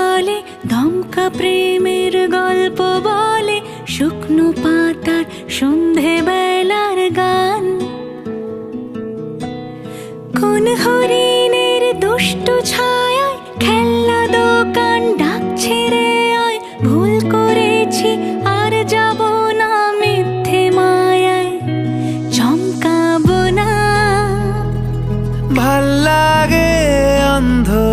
আঁকা প্রেমের গল্প বলে শুকনো পাতার সন্ধে বেলার গান। কোন হরিণের দুষ্ট ছায়ায় খেলনা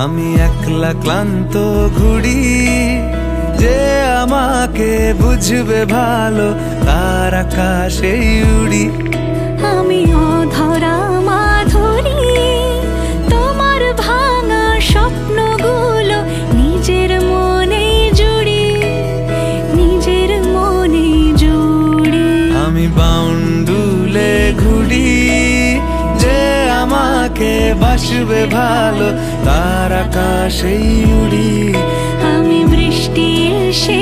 আমি একলা ক্লান্ত ঘুড়ি যে আমাকে বুঝবে ভালো তার আকাশে উড়ি। আমি বাসবে ভালো তার আকাশে উড়ি। আমি বৃষ্টির সে